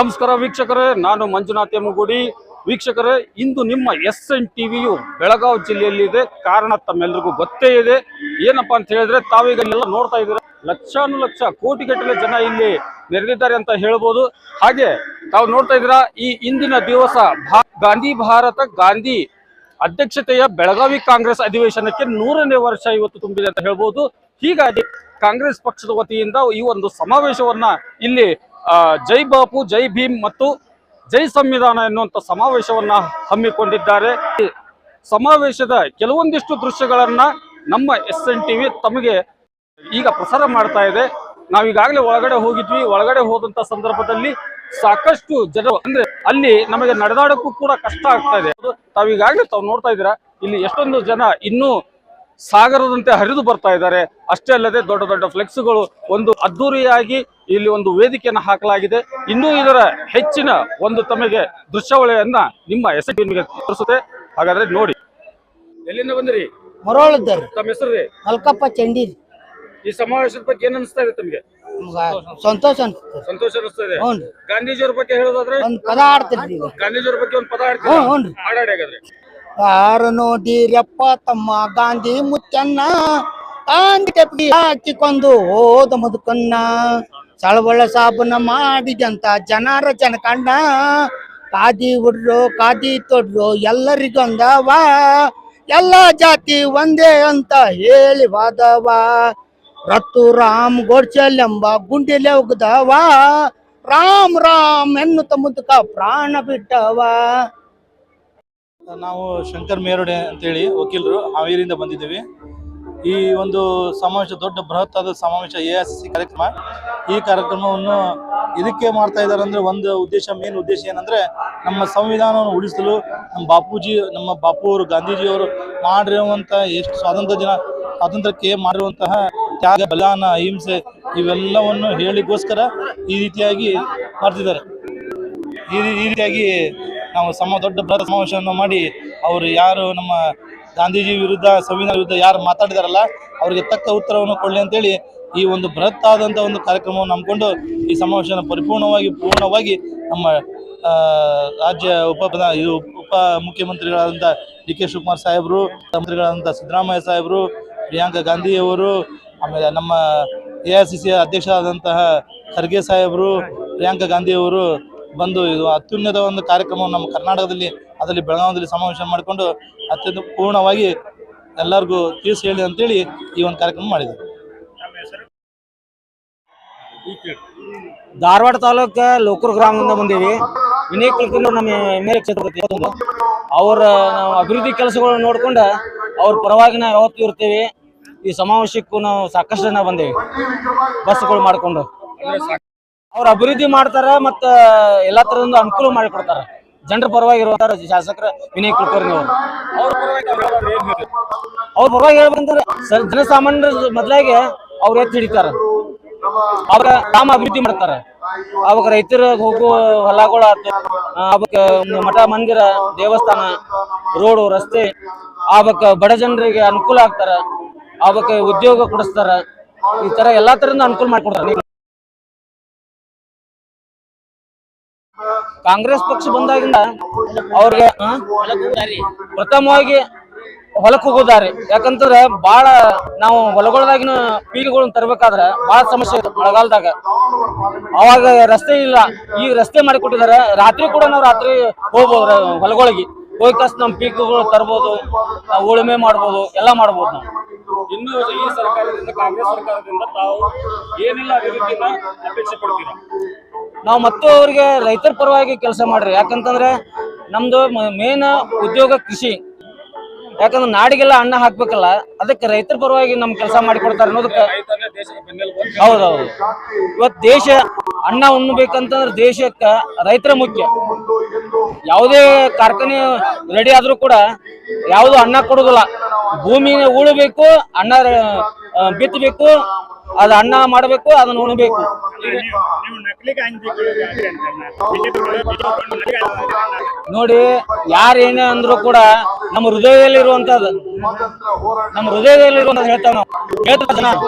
ನಮಸ್ಕಾರ ವೀಕ್ಷಕರೇ, ನಾನು ಮಂಜುನಾಥ್ ಎಮ್ಮಗುಡಿ ವೀಕ್ಷಕರೇ, ಇಂದು ನಿಮ್ಮ ಎಸ್ ಎನ್ ಟಿವಿಯು ಬೆಳಗಾವಿ ಜಿಲ್ಲೆಯಲ್ಲಿದೆ. ಕಾರಣ ತಮ್ಮೆಲ್ಲರಿಗೂ ಗೊತ್ತೇ ಇದೆ. ಏನಪ್ಪಾ ಅಂತ ಹೇಳಿದ್ರೆ, ತಾವೀಗ ಎಲ್ಲ ನೋಡ್ತಾ ಇದ್ದೀರಾ? ಲಕ್ಷಾನು ಲಕ್ಷ ಕೋಟಿಗಟ್ಟಲೆ ಜನ ಇಲ್ಲಿ ನೆರೆದಿದ್ದಾರೆ ಅಂತ ಹೇಳ್ಬೋದು. ಹಾಗೆ, ತಾವು ನೋಡ್ತಾ ಇದ್ದೀರಾ, ಈ ಇಂದಿನ ದಿವಸ ಗಾಂಧಿ ಭಾರತ, ಗಾಂಧಿ ಅಧ್ಯಕ್ಷತೆಯ ಬೆಳಗಾವಿ ಕಾಂಗ್ರೆಸ್ ಅಧಿವೇಶನಕ್ಕೆ ನೂರನೇ ವರ್ಷ ಇವತ್ತು ತುಂಬಿದೆ ಅಂತ ಹೇಳ್ಬೋದು. ಹೀಗಾಗಿ ಕಾಂಗ್ರೆಸ್ ಪಕ್ಷದ ವತಿಯಿಂದ ಈ ಒಂದು ಸಮಾವೇಶವನ್ನ ಇಲ್ಲಿ ಜೈ ಬಾಪು, ಜೈ ಭೀಮ್ ಮತ್ತು ಜೈ ಸಂವಿಧಾನ ಎನ್ನುವಂಥ ಸಮಾವೇಶವನ್ನು ಹಮ್ಮಿಕೊಂಡಿದ್ದಾರೆ. ಸಮಾವೇಶದ ಕೆಲವೊಂದಿಷ್ಟು ದೃಶ್ಯಗಳನ್ನು ನಮ್ಮ ಎಸ್ ಎನ್ ಟಿವಿ ತಮಗೆ ಈಗ ಪ್ರಸಾರ ಮಾಡ್ತಾ ಇದೆ. ನಾವೀಗಾಗಲೇ ಒಳಗಡೆ ಹೋಗಿದ್ವಿ. ಒಳಗಡೆ ಹೋದಂತ ಸಂದರ್ಭದಲ್ಲಿ ಸಾಕಷ್ಟು ಜನರು ಅಂದ್ರೆ ಅಲ್ಲಿ ನಮಗೆ ನಡೆದಾಡಕ್ಕೂ ಕೂಡ ಕಷ್ಟ ಆಗ್ತಾ ಇದೆ. ತಾವೀಗಾಗಲೇ ತಾವು ನೋಡ್ತಾ ಇದ್ದೀರಾ? ಇಲ್ಲಿ ಎಷ್ಟೊಂದು ಜನ ಇನ್ನೂ ಸಾಗರದಂತೆ ಹರಿದು ಬರ್ತಾ ಇದ್ದಾರೆ. ಅಷ್ಟೇ ಅಲ್ಲದೆ ದೊಡ್ಡ ದೊಡ್ಡ ಫ್ಲೆಕ್ಸ್ಗಳು ಒಂದು ಅದ್ದೂರಿಯಾಗಿ ಇಲ್ಲಿ ಒಂದು ವೇದಿಕೆಯನ್ನು ಹಾಕಲಾಗಿದೆ. ಇನ್ನೂ ಇದರ ಹೆಚ್ಚಿನ ಒಂದು ತಮಗೆ ದೃಶ್ಯಾವಳಿಯನ್ನ ನಿಮ್ಮ ಎಸ್ ನಿಮಗೆ ತೋರಿಸುತ್ತೆ. ಹಾಗಾದ್ರೆ ನೋಡಿ. ಎಲ್ಲಿಂದ ಬಂದಿರಿ? ಮರೋಳದ್ದಾರ ತಮ್ಮ ಹೆಸರು ರೀ? ಮಲ್ಕಪ್ಪ ಚಂಡೀರ್ ಈ ಸಮಾವೇಶದ ಬಗ್ಗೆ ಏನ್ ಅನಿಸ್ತಾ ಇದೆ ತಮಗೆ? ಸಂತೋಷ ಸಂತೋಷ ಅನಿಸ್ತಾ ಇದೆ. ಗಾಂಧೀಜಿಯವ್ರ ಬಗ್ಗೆ ಹೇಳೋದಾದ್ರೆ? ಒಂದ್ ಪದ ಆಡ್ತಿರ್ರಿ ಈಗ. ಗಾಂಧೀಜಿಯವ್ರ ಬಗ್ಗೆ ಒಂದು ಪದ ಹಾಡಾಡಿ ಹಾಗಾದ್ರೆ. ಯಾರು ನೋಡಿರಪ್ಪ ತಮ್ಮ ಗಾಂಧಿ ಮುತ್ತನ್ನ ಗಾಂಧಿ ಟೆಪ್ಪಿಗೆ ಹಾಕಿಕೊಂಡು ಹೋದ ಮುದುಕನ್ನ ಚಳವಳ ಸಾಬನ ಮಾಡಿದಂತ ಜನರ ಜನಕಂಡ ಕಾದಿ ಉಡ್ರು ಕಾದಿ ತೊಡ್ರು ಎಲ್ಲರಿಗೊಂದವ, ಎಲ್ಲ ಜಾತಿ ಒಂದೇ ಅಂತ ಹೇಳಿ ವಾದವ ರತ್ತು ರಾಮ್ ಗೋಡ್ಸಲ್ಲೆಂಬ ಗುಂಡಿಲೆ ಒಗ್ದವ ರಾಮ್ ರಾಮ್ ಎನ್ನುತ್ತ ಮುದುಕ ಪ್ರಾಣ ಬಿಟ್ಟವ. ನಾವು ಶಂಕರ್ ಮೇರುಡೆ ಅಂತೇಳಿ ವಕೀಲರು ಹಾವೇರಿಯಿಂದ ಬಂದಿದ್ದೀವಿ. ಈ ಒಂದು ಸಮಾವೇಶ, ದೊಡ್ಡ ಬೃಹತ್ತಾದ ಸಮಾವೇಶ ಎ ಸಿ ಕಾರ್ಯಕ್ರಮ. ಈ ಕಾರ್ಯಕ್ರಮವನ್ನು ಇದಕ್ಕೆ ಮಾಡ್ತಾ ಇದ್ದಾರೆ ಅಂದ್ರೆ ಒಂದು ಉದ್ದೇಶ ಮೇನ್ ಉದ್ದೇಶ ಏನಂದ್ರೆ ನಮ್ಮ ಸಂವಿಧಾನವನ್ನು ಉಳಿಸಲು ನಮ್ಮ ಬಾಪೂಜಿ, ನಮ್ಮ ಬಾಪು ಅವರು ಗಾಂಧೀಜಿಯವರು ಮಾಡಿರುವಂಥ ಎಷ್ಟು ಸ್ವಾತಂತ್ರ್ಯ ದಿನ, ಸ್ವಾತಂತ್ರ್ಯಕ್ಕೆ ಮಾಡಿರುವಂತಹ ತ್ಯಾಗ ಬಲಾನ ಅಹಿಂಸೆ ಇವೆಲ್ಲವನ್ನು ಹೇಳಿಗೋಸ್ಕರ ಈ ರೀತಿಯಾಗಿ ಮಾಡ್ತಿದ್ದಾರೆ. ಈ ರೀತಿಯಾಗಿ ನಾವು ಸಮ ದೊಡ್ಡ ಬೃಹತ್ ಸಮಾವೇಶವನ್ನು ಮಾಡಿ ಅವರು ಯಾರು ನಮ್ಮ ಗಾಂಧೀಜಿ ವಿರುದ್ಧ, ಸಂವಿಧಾನ ವಿರುದ್ಧ ಯಾರು ಮಾತಾಡಿದಾರಲ್ಲ, ಅವರಿಗೆ ತಕ್ಕ ಉತ್ತರವನ್ನು ಕೊಡಲಿ ಅಂತೇಳಿ ಈ ಒಂದು ಬೃಹತ್ ಆದಂಥ ಒಂದು ಕಾರ್ಯಕ್ರಮವನ್ನು ಹಮ್ಮಿಕೊಂಡು ಈ ಸಮಾವೇಶನ ಪರಿಪೂರ್ಣವಾಗಿ, ಪೂರ್ಣವಾಗಿ ನಮ್ಮ ರಾಜ್ಯ ಉಪ ಇದು ಉಪ ಮುಖ್ಯಮಂತ್ರಿಗಳಾದಂಥ ಡಿ ಕೆ ಶಿವಕುಮಾರ್ ಸಾಹೇಬರು ಮಂತ್ರಿಗಳಾದಂಥ ಸಿದ್ದರಾಮಯ್ಯ ಸಾಹೇಬರು, ಪ್ರಿಯಾಂಕಾ ಗಾಂಧಿ ಅವರು, ಆಮೇಲೆ ನಮ್ಮ ಎ ಐ ಸಿ ಸಿ ಅಧ್ಯಕ್ಷರಾದಂತಹ ಖರ್ಗೆ ಸಾಹೇಬರು, ಪ್ರಿಯಾಂಕಾ ಗಾಂಧಿ ಅವರು ಬಂದು ಇದು ಅತ್ಯುನ್ನತ ಒಂದು ಕಾರ್ಯಕ್ರಮವನ್ನು ನಮ್ಮ ಕರ್ನಾಟಕದಲ್ಲಿ, ಅದರಲ್ಲಿ ಬೆಳಗಾವಿಯಲ್ಲಿ ಸಮಾವೇಶ ಮಾಡಿಕೊಂಡು ಅತ್ಯಂತ ಪೂರ್ಣವಾಗಿ ಎಲ್ಲರಿಗೂ ತಿಳಿಸಿ ಹೇಳಿ ಅಂತೇಳಿ ಈ ಒಂದು ಕಾರ್ಯಕ್ರಮ ಮಾಡಿದೆ. ಧಾರವಾಡ ತಾಲೂಕ ಲೋಕರು ಗ್ರಾಮದಿಂದ ಬಂದೀವಿ. ವಿನಯ್ ಕುಲಕರ್ಣಿ ನಮ್ಮ ಎಂ ಎಲ್ ಎ ಕ್ಷೇತ್ರ ಅವರ ಅಭಿವೃದ್ಧಿ ಕೆಲಸಗಳನ್ನ ನೋಡ್ಕೊಂಡು ಅವ್ರ ಪರವಾಗಿ ನಾವು ಯಾವತ್ತೂ ಇರ್ತೀವಿ. ಈ ಸಮಾವೇಶಕ್ಕೂ ನಾವು ಸಾಕಷ್ಟು ಜನ ಬಂದೇವಿ. ಬಸ್ಗಳು ಮಾಡ್ಕೊಂಡು. ಅವ್ರ ಅಭಿವೃದ್ಧಿ ಮಾಡ್ತಾರ ಮತ್ತ ಎಲ್ಲಾ ತರದಿಂದ ಅನುಕೂಲ ಮಾಡಿಕೊಡ್ತಾರ. ಜನರ ಪರವಾಗಿ ಇರುವಂತ ಶಾಸಕರ ವಿನಯ್ ಕುಲಕರ್ಣಿ ಅವರು ಅವ್ರ ಪರವಾಗಿ ಅವ್ರು ಜನಸಾಮಾನ್ಯರ ಬದಲಾಗಿ ಹೇಳ್ತೀರಿ? ಅವ್ರ ಪರವಾಗಿ ಹೇಳ್ಬೇಕಂದ್ರೆ ಸರ್ ಜನಸಾಮಾನ್ಯರ ಮೊದಲಾಗೆ ಅವ್ರು ಎತ್ತಿ ಹಿಡಿತಾರ. ಅವ್ರ ಗ್ರಾಮ ಅಭಿವೃದ್ಧಿ ಮಾಡ್ತಾರ. ಅವಾಗ ರೈತರ ಹೋಗುವ ಹೊಲಗಳು ಆತು. ಅವಕ್ಕ ಮಠ ಮಂದಿರ ದೇವಸ್ಥಾನ ರೋಡು ರಸ್ತೆ ಅವಕ್ಕ ಬಡ ಜನರಿಗೆ ಅನುಕೂಲ ಆಗ್ತಾರ. ಅವಕ್ಕ ಉದ್ಯೋಗ ಕೊಡಿಸ್ತಾರ. ಈ ತರ ಎಲ್ಲಾ ತರದಿಂದ ಅನುಕೂಲ ಮಾಡ್ಕೊಡ್ತಾರ. ಕಾಂಗ್ರೆಸ್ ಪಕ್ಷ ಬಂದಾಗಿಂದ ಅವ್ರಿಗೆ? ಪ್ರಥಮವಾಗಿ ಹೊಲಕ್ಕೆ ಹೋಗೋದಾರಿ. ಯಾಕಂತಂದ್ರ ಬಾಳ ನಾವು ಹೊಲಗೊಳದಾಗಿನ ಪೀಳಿಗೆಗಳನ್ನ ತರಬೇಕಾದ್ರ ಬಹಳ ಸಮಸ್ಯೆ ಮಳೆಗಾಲದಾಗ. ಅವಾಗ ರಸ್ತೆ ಇಲ್ಲ. ಈ ರಸ್ತೆ ಮಾಡಿಕೊಟ್ಟಿದಾರೆ ರಾತ್ರಿ ಕೂಡ ನಾವು ರಾತ್ರಿ ಹೋಗ್ಬೋದು ಹೊಲಗಳಿಗೆ. ಹೋಗಿ ಕಷ್ಟ ನಮ್ಮ ಪೀಕುಗಳು ತರ್ಬೋದು ಉಳುಮೆ ಮಾಡ್ಬೋದು, ಎಲ್ಲ ಮಾಡ್ಬೋದು ನಾವು. ಇನ್ನು ಈ ಸರ್ಕಾರದಿಂದ, ಕಾಂಗ್ರೆಸ್ ಸರ್ಕಾರದಿಂದ ತಾವು ಏನೆಲ್ಲ ಅಭಿವೃದ್ಧಿನ ಅಪೇಕ್ಷೆ ಪಡ್ತೀರಾ? ನಾವು ಮತ್ತು ಅವರಿಗೆ ರೈತರ ಪರವಾಗಿ ಕೆಲಸ ಮಾಡ್ರಿ. ಯಾಕಂತಂದ್ರೆ ನಮ್ದು ಮೇನ್ ಉದ್ಯೋಗ ಕೃಷಿ. ಯಾಕಂದ್ರೆ ನಾಡಿಗೆಲ್ಲ ಅನ್ನ ಹಾಕ್ಬೇಕಲ್ಲ, ಅದಕ್ಕೆ ರೈತರ ಪರವಾಗಿ ನಮ್ ಕೆಲಸ ಮಾಡಿಕೊಡ್ತಾರೆ ಅನ್ನೋದಕ್ಕೆ ಹೌದೌದು. ಇವತ್ ದೇಶ ಅನ್ನ ಉಣ್ಣಬೇಕಂತಂದ್ರೆ ದೇಶಕ್ಕ ರೈತರ ಮುಖ್ಯ. ಯಾವುದೇ ಕಾರ್ಖಾನೆ ರೆಡಿ ಆದ್ರೂ ಕೂಡ ಯಾವುದು ಅನ್ನ ಕೊಡುದಿಲ್ಲ. ಭೂಮಿನ ಉಳಬೇಕು, ಅನ್ನ ಬಿತ್ತಬೇಕು ಅದು ಅನ್ನ ಮಾಡಬೇಕು, ಅದನ್ನ ಉಣಬೇಕು. ನೋಡಿ ಯಾರು ಏನೇ ಅಂದ್ರೂ ಕೂಡ ನಮ್ಮ ಹೃದಯದಲ್ಲಿ ಇರುವಂತದ್ದು ನಮ್ಮ ಹೃದಯದಲ್ಲಿ ಇರುವಂತ ಹೇಳ್ತಾವ ನಾವು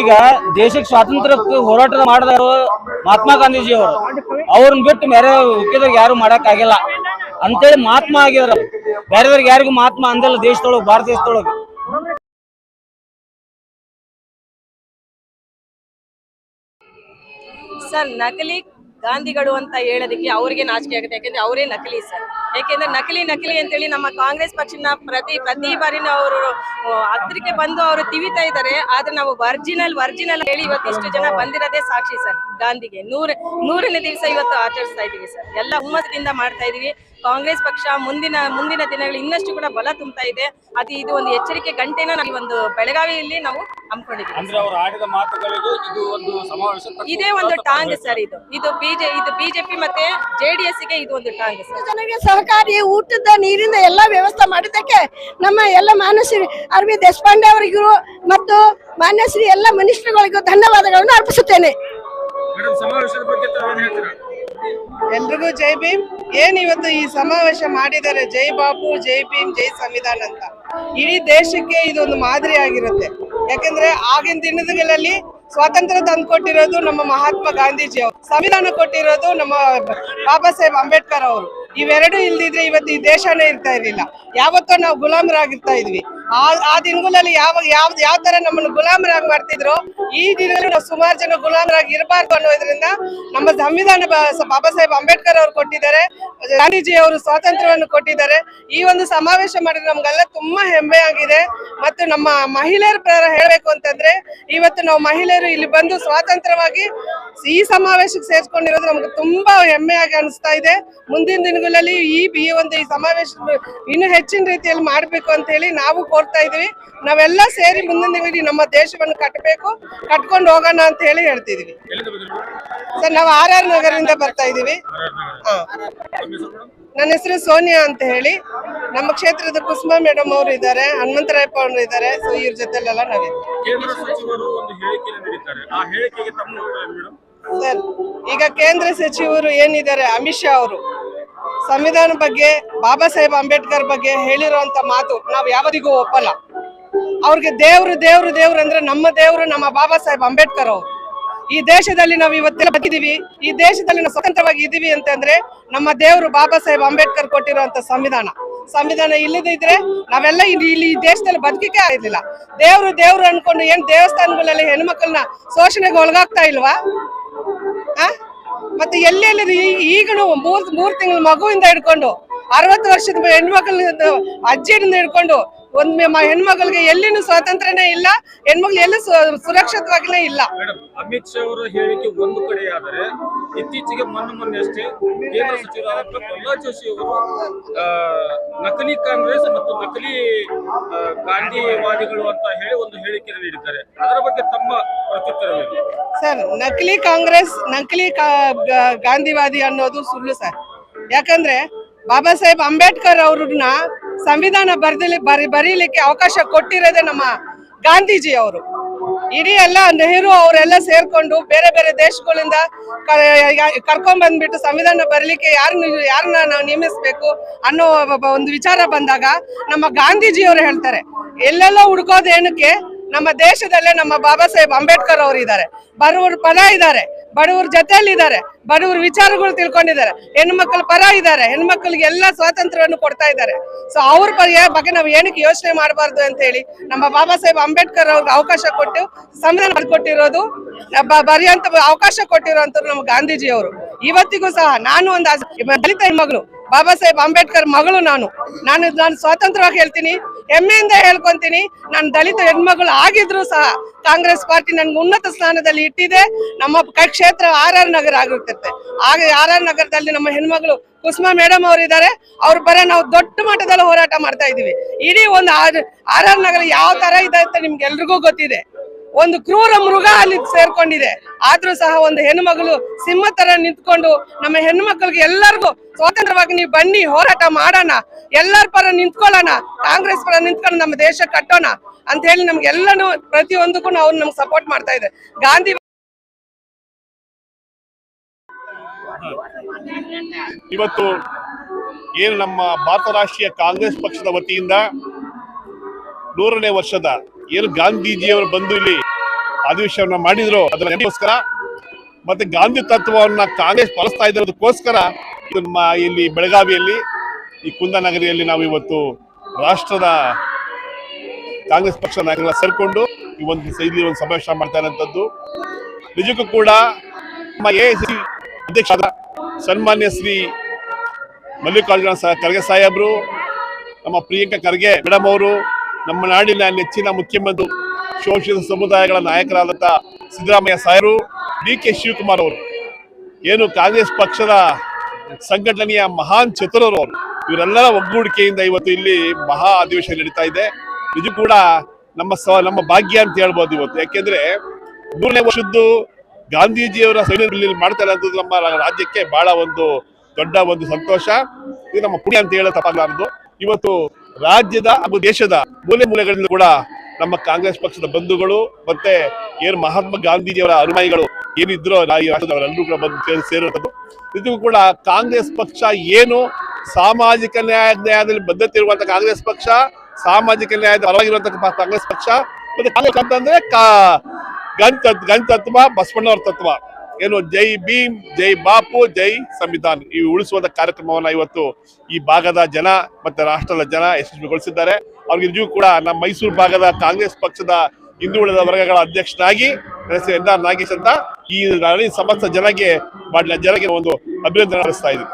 ಈಗ ದೇಶಕ್ಕೆ ಸ್ವಾತಂತ್ರ್ಯಕ್ಕೆ ಹೋರಾಟ ಮಾಡಿದವರು ಮಹಾತ್ಮ ಗಾಂಧೀಜಿ ಅವರು ಅವ್ರನ್ನ ಬಿಟ್ಟು ಬೇರೆ ಉಕ್ಕಿದಾಗ ಯಾರು ಮಾಡಕ್ ಆಗಿಲ್ಲ ಅಂತೇಳಿ ಮಹಾತ್ಮ ಆಗಿದ್ರು ಬೇರೆದವ್ರಿಗೆ ಯಾರಿಗೂ ಮಹಾತ್ಮ ಅಂದಲ್ಲ ದೇಶದೊಳಗೆ, ಭಾರತ ದೇಶದೊಳಗೆ. ಸರ್ ನಕಲಿ ಗಾಂಧಿಗಳು ಅಂತ ಹೇಳೋದಕ್ಕೆ ಅವ್ರಿಗೆ ನಾಚಿಕೆ ಆಗುತ್ತೆ. ಯಾಕಂದ್ರೆ ಅವರೇ ನಕಲಿ ಸರ್. ಯಾಕೆಂದ್ರೆ ನಕಲಿ ನಕಲಿ ಅಂತೇಳಿ ನಮ್ಮ ಕಾಂಗ್ರೆಸ್ ಪಕ್ಷನ ಪ್ರತಿ ಪ್ರತಿ ಬಾರಿನೂ ಅವರು ಹತ್ರಿಕೆ ಬಂದು ಅವರು ತಿವಿತಾ ಇದ್ದಾರೆ. ಆದ್ರೆ ನಾವು ವರ್ಜಿನಲ್ ವರ್ಜಿನಲ್ ಹೇಳಿ ಇವತ್ತು ಇಷ್ಟು ಜನ ಬಂದಿರೋದೇ ಸಾಕ್ಷಿ ಸರ್ ಗಾಂಧಿಗೆ. ನೂರ ನೂರನೇ ದಿವಸ ಇವತ್ತು ಆಚರಿಸ್ತಾ ಇದೀವಿ ಸರ್. ಎಲ್ಲ ಹುಮ್ಮಸದಿಂದ ಮಾಡ್ತಾ ಇದೀವಿ. ಕಾಂಗ್ರೆಸ್ ಪಕ್ಷ ಮುಂದಿನ ಮುಂದಿನ ದಿನಗಳು ಇನ್ನಷ್ಟು ಕೂಡ ಬಲ ತುಂಬತಾ ಇದೆ. ಅದು ಇದು ಒಂದು ಎಚ್ಚರಿಕೆ ಗಂಟೆನ ನಾವು ಒಂದು ಬೆಳಗಾವಿಯಲ್ಲಿ ನಾವು ಹಮ್ಮಿಕೊಂಡಿದ್ದೀವಿ. ಇದೇ ಒಂದು ಟಾಂಗ್ ಸರ್ ಇದು. ಇದು ಬಿಜೆ ಇದು ಬಿಜೆಪಿ ಮತ್ತೆ ಜೆಡಿಎಸ್ಗೆ ಇದು ಒಂದು ಕಾಂಗ್ರೆಸ್. ಜನರಿಗೆ ಸಹಕಾರಿ ಊಟದ ನೀರಿಂದ ಎಲ್ಲಾ ವ್ಯವಸ್ಥೆ ಮಾಡಿದ್ದಕ್ಕೆ ನಮ್ಮ ಎಲ್ಲ ಮಾನಸ್ರಿ ಅರವಿಂದ್ ದೇಶಪಾಂಡೆ ಅವರಿಗೂ ಮತ್ತು ಮಾನ್ಯಶ್ರೀ ಎಲ್ಲ ಮಿನಿಸ್ಟರ್ಗಳಿಗೂ ಧನ್ಯವಾದಗಳನ್ನು ಅರ್ಪಿಸುತ್ತೇನೆ. ಮೇಡಮ್ ಸಮಾವೇಶದ ಬಗ್ಗೆ ತಾವೇನ್ ಹೇಳ್ತೀರಾ? ಎಲ್ರಿಗೂ ಜೈ ಭೀಮ್. ಏನ್ ಇವತ್ತು ಈ ಸಮಾವೇಶ ಮಾಡಿದರೆ ಜೈ ಬಾಬು ಜೈ ಭೀಮ್ ಜೈ ಸಂವಿಧಾನ ಅಂತ. ಇಡೀ ದೇಶಕ್ಕೆ ಇದೊಂದು ಮಾದರಿ ಆಗಿರುತ್ತೆ ಯಾಕಂದ್ರೆ ಆಗಿನ ದಿನಗಳಲ್ಲಿ ಸ್ವಾತಂತ್ರ್ಯ ತಂದುಕೊಟ್ಟಿರೋದು ನಮ್ಮ ಮಹಾತ್ಮ ಗಾಂಧೀಜಿ ಅವರು. ಸಂವಿಧಾನ ಕೊಟ್ಟಿರೋದು ನಮ್ಮ ಬಾಬಾ ಸಾಹೇಬ್ ಅಂಬೇಡ್ಕರ್ ಅವರು. ಇವೆರಡು ಇಲ್ದಿದ್ರೆ ಇವತ್ತು ಈ ದೇಶನೇ ಇರ್ತಾ ಇರ್ಲಿಲ್ಲ. ಯಾವತ್ತೋ ನಾವು ಗುಲಾಮರಾಗಿರ್ತಾ ಇದ್ವಿ. ಆ ದಿನಗಳಲ್ಲಿ ಯಾವ ಯಾವ ಯಾವ ತರ ನಮ್ಮನ್ನು ಗುಲಾಮರಾಗಿ ಮಾಡ್ತಿದ್ರು, ಈ ದಿನದಲ್ಲಿ ನಾವು ಸುಮಾರು ಜನ ಗುಲಾಮರಾಗಿ ಇರಬಾರ್ದು ಅನ್ನೋದ್ರಿಂದ ನಮ್ಮ ಸಂವಿಧಾನ ಬಾಬಾ ಸಾಹೇಬ್ ಅಂಬೇಡ್ಕರ್ ಅವರು ಕೊಟ್ಟಿದ್ದಾರೆ, ಗಾಂಧೀಜಿ ಅವರು ಸ್ವಾತಂತ್ರ್ಯವನ್ನು ಕೊಟ್ಟಿದ್ದಾರೆ. ಈ ಒಂದು ಸಮಾವೇಶ ಮಾಡಿದ್ರೆ ನಮ್ಗೆಲ್ಲ ತುಂಬಾ ಹೆಮ್ಮೆ ಆಗಿದೆ. ಮತ್ತು ನಮ್ಮ ಮಹಿಳೆಯರ ಪ್ರಕಾರ ಹೇಳಬೇಕು ಅಂತಂದ್ರೆ, ಇವತ್ತು ನಾವು ಮಹಿಳೆಯರು ಇಲ್ಲಿ ಬಂದು ಸ್ವಾತಂತ್ರ್ಯವಾಗಿ ಈ ಸಮಾವೇಶಕ್ಕೆ ಸೇರ್ಕೊಂಡಿರೋದು ನಮ್ಗೆ ತುಂಬಾ ಹೆಮ್ಮೆಯಾಗಿ ಅನಿಸ್ತಾ ಇದೆ. ಮುಂದಿನ ದಿನಗಳಲ್ಲಿ ಈ ಈ ಒಂದು ಈ ಸಮಾವೇಶ ಇನ್ನು ಹೆಚ್ಚಿನ ರೀತಿಯಲ್ಲಿ ಮಾಡಬೇಕು ಅಂತ ಹೇಳಿ ನಾವು ಕೋರ್ತಾ ಇದೀವಿ ನಾವೆಲ್ಲ ಸೇರಿ ಮುಂದಿನ ನಮ್ಮ ದೇಶವನ್ನು ಕಟ್ಟಬೇಕು. ಕಟ್ಕೊಂಡು ಹೋಗೋಣ ಅಂತ ಹೇಳಿ ಹೇಳ್ತಿದೀವಿ ಸರ್ ನಾವು ಆರ್ ಆರ್ ನಗರದಿಂದ ಬರ್ತಾ ಇದೀವಿ ನನ್ನ ಹೆಸರು ಸೋನಿಯಾ ಅಂತ ಹೇಳಿ. ನಮ್ಮ ಕ್ಷೇತ್ರದ ಕುಸುಮಾ ಮೇಡಮ್ ಅವರು ಇದ್ದಾರೆ ಹನುಮಂತರಾಯಪ್ಪ ಅವರು ಇದ್ದಾರೆ. ಸೊ ಇವ್ರ ಜೊತೆಲೆಲ್ಲ ನಾವಿದ್ದೀವಿ. ಸರ್ ಈಗ ಕೇಂದ್ರ ಸಚಿವರು ಏನಿದ್ದಾರೆ? ಅಮಿತ್ ಶಾ ಅವರು. ಸಂವಿಧಾನ ಬಗ್ಗೆ, ಬಾಬಾ ಸಾಹೇಬ್ ಅಂಬೇಡ್ಕರ್ ಬಗ್ಗೆ ಹೇಳಿರುವಂತ ಮಾತು ನಾವು ಯಾವರಿಗೂ ಒಪ್ಪಲ್ಲ. ಅವ್ರಿಗೆ ದೇವ್ರು ದೇವ್ರು ದೇವ್ರು ಅಂದ್ರೆ ನಮ್ಮ ದೇವ್ರು, ನಮ್ಮ ಬಾಬಾ ಸಾಹೇಬ್ ಅಂಬೇಡ್ಕರ್ ಅವರು. ಈ ದೇಶದಲ್ಲಿ ನಾವು ಇವತ್ತೆಲ್ಲ ಬದುಕಿದೀವಿ, ಈ ದೇಶದಲ್ಲಿ ನಾವು ಸ್ವತಂತ್ರವಾಗಿ ಇದೀವಿ ಅಂತಂದ್ರೆ ನಮ್ಮ ದೇವರು ಬಾಬಾ ಸಾಹೇಬ್ ಅಂಬೇಡ್ಕರ್ ಕೊಟ್ಟಿರುವಂತ ಸಂವಿಧಾನ. ಸಂವಿಧಾನ ಇಲ್ಲದಿದ್ರೆ ನಾವೆಲ್ಲ ಇಲ್ಲಿ ಈ ದೇಶದಲ್ಲಿ ಬದುಕಿಕೆ ಆಗಿರ್ಲಿಲ್ಲ ದೇವ್ರು ದೇವ್ರು ಅನ್ಕೊಂಡು ಏನ್ ದೇವಸ್ಥಾನಗಳಲ್ಲಿ ಹೆಣ್ಮಕ್ಳನ್ನ ಶೋಷಣೆಗೆ ಒಳಗಾಗ್ತಾ ಇಲ್ವಾ? ಮತ್ತೆ ಎಲ್ಲೆಲ್ಲಿ ಈಗಲೂ ಮೂರ್ ಮೂರ್ ತಿಂಗಳ ಮಗುವಿಂದ ಹಿಡ್ಕೊಂಡು ಅರವತ್ತು ವರ್ಷದ ಹೆಣ್ಮಕ್ಳು ಅಜ್ಜಿಯಿಂದ ಹಿಡ್ಕೊಂಡು ಒಂದ್ ಹೆಣ್ಮಗಳಿಗೆ ಹೆಣ್ಮಕ್ಳಿಗೆ ಎಲ್ಲಿನೂ ಸ್ವಾತಂತ್ರ್ಯನೇ ಇಲ್ಲ ಹೆಣ್ಮಕ್ಳು ಎಲ್ಲೂ ಸುರಕ್ಷಿತವಾಗಿನೇ ಇಲ್ಲ. ಅಮಿತ್ ಶಾ ಅವರ ಹೇಳಿಕೆ ಒಂದು ಕಡೆ ಆದರೆ ಇತ್ತೀಚೆಗೆ ಮೊನ್ನೆ ಮೊನ್ನೆ ಅಷ್ಟೇ ಕೇಂದ್ರ ಸಚಿವರಾದ ಪ್ರಹ್ಲಾದ್ ಜೋಶಿ ಅವರು ನಕಲಿ ಕಾಂಗ್ರೆಸ್ ಮತ್ತು ನಕಲಿ ಗಾಂಧಿವಾದಿಗಳು ಅಂತ ಹೇಳಿ ಒಂದು ಹೇಳಿಕೆ ನೀಡಿದ್ದಾರೆ. ಅದರ ಬಗ್ಗೆ ತಮ್ಮ ಪ್ರತ್ಯುತ್ತರವೇನು? ಸರ್ ನಕಲಿ ಕಾಂಗ್ರೆಸ್ ನಕಲಿ ಗಾಂಧಿವಾದಿ ಅನ್ನೋದು ಸುಳ್ಳು ಸರ್. ಯಾಕಂದ್ರೆ ಬಾಬಾ ಸಾಹೇಬ್ ಅಂಬೇಡ್ಕರ್ ಅವ್ರನ್ನ ಸಂವಿಧಾನ ಬರ್ದಿಲಿ ಬರಿ ಬರೀಲಿಕ್ಕೆ ಅವಕಾಶ ಕೊಟ್ಟಿರೋದೆ ನಮ್ಮ ಗಾಂಧೀಜಿ ಅವರು. ಇಡೀ ಎಲ್ಲ ನೆಹರು ಅವರೆಲ್ಲ ಸೇರ್ಕೊಂಡು ಬೇರೆ ಬೇರೆ ದೇಶಗಳಿಂದ ಕರ್ಕೊಂಡ್ ಬಂದ್ಬಿಟ್ಟು ಸಂವಿಧಾನ ಬರಲಿಕ್ಕೆ ಯಾರನ್ನ ಯಾರನ್ನ ನಾವು ನೇಮಿಸ್ಬೇಕು ಅನ್ನೋ ಒಂದು ವಿಚಾರ ಬಂದಾಗ ನಮ್ಮ ಗಾಂಧೀಜಿಯವರು ಹೇಳ್ತಾರೆ, ಎಲ್ಲೆಲ್ಲೋ ಹುಡ್ಕೋದೇನಕ್ಕೆ ನಮ್ಮ ದೇಶದಲ್ಲೇ ನಮ್ಮ ಬಾಬಾ ಸಾಹೇಬ್ ಅಂಬೇಡ್ಕರ್ ಅವರು ಇದ್ದಾರೆ. ಬಡವರು ಪದ ಇದ್ದಾರೆ. ಬಡವ್ರ ಜೊತೆಯಲ್ಲಿದ್ದಾರೆ, ಬಡವ್ರ ವಿಚಾರಗಳು ತಿಳ್ಕೊಂಡಿದ್ದಾರೆ, ಹೆಣ್ಮಕ್ಳ ಪರ ಇದ್ದಾರೆ, ಹೆಣ್ಮಕ್ಳಿಗೆ ಎಲ್ಲ ಸ್ವಾತಂತ್ರ್ಯವನ್ನು ಕೊಡ್ತಾ ಇದ್ದಾರೆ. ಸೊ ಅವ್ರ ಬಗ್ಗೆ ನಾವು ಏನಕ್ಕೆ ಯೋಚನೆ ಮಾಡಬಾರ್ದು ಅಂತ ಹೇಳಿ ನಮ್ಮ ಬಾಬಾ ಸಾಹೇಬ್ ಅಂಬೇಡ್ಕರ್ ಅವ್ರಿಗೆ ಅವಕಾಶ ಕೊಟ್ಟು ಸಂವಿಧಾನ ಮಾಡಿಕೊಟ್ಟಿರೋದು ಬರೆಯಂತ ಅವಕಾಶ ಕೊಟ್ಟಿರುವಂತವ್ರು ನಮ್ಮ ಗಾಂಧೀಜಿ ಅವರು ಇವತ್ತಿಗೂ ಸಹ ನಾನು ಒಂದು ದಲಿತ ಹೆಣ್ಮಗಳು, ಬಾಬಾ ಸಾಹೇಬ್ ಅಂಬೇಡ್ಕರ್ ಮಗಳು ನಾನು. ನಾನು ನಾನು ಸ್ವಾತಂತ್ರ್ಯವಾಗಿ ಹೇಳ್ತೀನಿ ಹೆಮ್ಮೆಯಿಂದ ಹೇಳ್ಕೊಂತೀನಿ, ನಾನು ದಲಿತ ಹೆಣ್ಮಗಳು ಆಗಿದ್ರು ಸಹ ಕಾಂಗ್ರೆಸ್ ಪಾರ್ಟಿ ನನ್ಗೆ ಉನ್ನತ ಸ್ಥಾನದಲ್ಲಿ ಇಟ್ಟಿದೆ. ನಮ್ಮ ಕ್ಷೇತ್ರ ಆರ್ ಆರ್ ನಗರ ಆಗಿರ್ತಿರುತ್ತೆ ಆಗ ಆರ್ ಆರ್ ನಗರದಲ್ಲಿ ನಮ್ಮ ಹೆಣ್ಮಗಳು ಕುಸುಮಾ ಮೇಡಮ್ ಅವರು ಇದ್ದಾರೆ ಅವ್ರ ಬರ ನಾವು ದೊಡ್ಡ ಮಟ್ಟದಲ್ಲಿ ಹೋರಾಟ ಮಾಡ್ತಾ ಇದೀವಿ ಇಡೀ ಒಂದು ಆರ್ ಆರ್ ನಗರ ಯಾವ ತರ ಇದೆ ಅಂತ ನಿಮ್ಗೆ ಎಲ್ರಿಗೂ ಗೊತ್ತಿದೆ. ಒಂದು ಕ್ರೂರ ಮೃಗ ಅಲ್ಲಿ ಸೇರ್ಕೊಂಡಿದೆ. ಆದ್ರೂ ಸಹ ಒಂದು ಹೆಣ್ಮಗಳು ಸಿಂಹ ತರ ನಿಂತ್ಕೊಂಡು ನಮ್ಮ ಹೆಣ್ಮಕ್ಳಿಗೆ ಎಲ್ಲರಿಗೂ ಸ್ವತಂತ್ರವಾಗಿ ನೀವು ಬನ್ನಿ, ಹೋರಾಟ ಮಾಡೋಣ. ಎಲ್ಲರ ಪರ ನಿಂತ್ಕೊಳ್ಳೋಣ. ಕಾಂಗ್ರೆಸ್ ಪರ ನಿಂತ್ಕೊಂಡು ನಮ್ಮ ದೇಶ ಕಟ್ಟೋಣ ಅಂತ ಹೇಳಿ ನಮ್ಗೆಲ್ಲನೂ ಪ್ರತಿಯೊಂದಕ್ಕೂ ಅವ್ರು ನಮ್ಗೆ ಸಪೋರ್ಟ್ ಮಾಡ್ತಾ ಇದೆ ಗಾಂಧಿ ಇವತ್ತು ಏನು ನಮ್ಮ ಭಾರತ ರಾಷ್ಟ್ರೀಯ ಕಾಂಗ್ರೆಸ್ ಪಕ್ಷದ ವತಿಯಿಂದ ನೂರನೇ ವರ್ಷದ ಏನು ಗಾಂಧೀಜಿಯವರು ಬಂದು ಇಲ್ಲಿ ಅಧಿವೇಶನ ಮಾಡಿದ್ರು ಅದಕ್ಕೋಸ್ಕರ ಮತ್ತೆ ಗಾಂಧಿ ತತ್ವವನ್ನ ಕಾಂಗ್ರೆಸ್ ಪಾಲಿಸ್ತಾ ನಮ್ಮ ಇಲ್ಲಿ ಬೆಳಗಾವಿಯಲ್ಲಿ, ಈ ಕುಂದನಗರಿಯಲ್ಲಿ ನಾವು ಇವತ್ತು ರಾಷ್ಟ್ರದ ಕಾಂಗ್ರೆಸ್ ಪಕ್ಷ ನಾಯಕರೆಲ್ಲ ಸೇರ್ಕೊಂಡು ಈ ಒಂದು ಇಲ್ಲಿ ಒಂದು ಸಮಾವೇಶ ಮಾಡ್ತಾ ಇರೋಂಥದ್ದು ನಿಜಕ್ಕೂ ಕೂಡ ನಮ್ಮ ಎ ಅಧ್ಯಕ್ಷ ಸನ್ಮಾನ್ಯ ಶ್ರೀ ಮಲ್ಲಿಕಾರ್ಜುನ ಖರ್ಗೆ ಸಾಹೇಬರು, ನಮ್ಮ ಪ್ರಿಯಾಂಕಾ ಖರ್ಗೆ ಮೇಡಮ್ ಅವರು ನಮ್ಮ ನಾಡಿನ ನೆಚ್ಚಿನ ಮುಖ್ಯಮಂತ್ರಿ ಶೋಷಿತ ಸಮುದಾಯಗಳ ನಾಯಕರಾದಂಥ ಸಿದ್ದರಾಮಯ್ಯ ಸಾಯರು ಡಿ ಕೆ ಶಿವಕುಮಾರ್ ಅವರು, ಏನು ಕಾಂಗ್ರೆಸ್ ಪಕ್ಷದ ಸಂಘಟನೆಯ ಮಹಾನ್ ಚತುರರು ಅವರು, ಇವರೆಲ್ಲರ ಒಗ್ಗೂಡಿಕೆಯಿಂದ ಇವತ್ತು ಇಲ್ಲಿ ಮಹಾ ಅಧಿವೇಶನ ನಡೀತಾ ಇದೆ. ಇದು ಕೂಡ ನಮ್ಮ ಸ, ನಮ್ಮ ಭಾಗ್ಯ ಅಂತ ಹೇಳ್ಬೋದು ಇವತ್ತು. ಯಾಕೆಂದ್ರೆ ಮೂರನೇ ವರ್ಷದ್ದು ಗಾಂಧೀಜಿಯವರ ಸೈನ್ಯದಲ್ಲಿ ಮಾಡ್ತಾ ಅಂತ ನಮ್ಮ ರಾಜ್ಯಕ್ಕೆ ಬಹಳ ಒಂದು ದೊಡ್ಡ ಒಂದು ಸಂತೋಷ. ಇದು ನಮ್ಮ ಪುಣ್ಯ ಅಂತ ಹೇಳ ತಪ್ಪಾಗಲಾರದು. ಇವತ್ತು ರಾಜ್ಯದ ಹಾಗೂ ದೇಶದ ಮೂಲೆ ಮೂಲೆಗಳಿಂದ ಕೂಡ ನಮ್ಮ ಕಾಂಗ್ರೆಸ್ ಪಕ್ಷದ ಬಂಧುಗಳು ಮತ್ತೆ ಏನು ಮಹಾತ್ಮ ಗಾಂಧೀಜಿಯವರ ಅನುಮಾಯಿಗಳು ಏನಿದ್ರು ಈ ಕೂಡ ಬಂದು ಸೇರಿ ಸೇರಿರೋದು ಇದು ಕೂಡ ಕಾಂಗ್ರೆಸ್ ಪಕ್ಷ ಏನು ಸಾಮಾಜಿಕ ನ್ಯಾಯ ನ್ಯಾಯದಲ್ಲಿ ಬದ್ಧತೆ ಇರುವಂತಹ ಕಾಂಗ್ರೆಸ್ ಪಕ್ಷ, ಸಾಮಾಜಿಕ ನ್ಯಾಯದ ಪರವಾಗಿರುವಂತ ಕಾಂಗ್ರೆಸ್ ಪಕ್ಷ, ಮತ್ತೆ ಕಾಂಗ್ರೆಸ್ ಅಂತಂದ್ರೆ ಕಾ ಗನ್ ತತ್ ಗನ್ ತತ್ವ ಬಸವಣ್ಣವರ ತತ್ವ. ಏನು ಜೈ ಭೀಮ್, ಜೈ ಬಾಪು, ಜೈ ಸಂವಿಧಾನ್. ಈ ಉಳಿಸುವಂತ ಕಾರ್ಯಕ್ರಮವನ್ನ ಇವತ್ತು ಈ ಭಾಗದ ಜನ ಮತ್ತೆ ರಾಷ್ಟ್ರದ ಜನ ಯಶಸ್ವಿಗೊಳಿಸಿದ್ದಾರೆ. ಅವ್ರಿಗೆ ನಿಜವೂ ಕೂಡ ನಮ್ಮ ಮೈಸೂರು ಭಾಗದ ಕಾಂಗ್ರೆಸ್ ಪಕ್ಷದ ಹಿಂದುಳಿದ ವರ್ಗಗಳ ಅಧ್ಯಕ್ಷನಾಗಿ ಎನ್ ನಾಗೇಶ್ ಅಂತ ಈ ಸಮಸ್ತ ಜನಗೆ ಜನಗೆ ಒಂದು ಅಭಿನಂದನೆ ನಡೆಸ್ತಾ ಇದ್ದೀನಿ.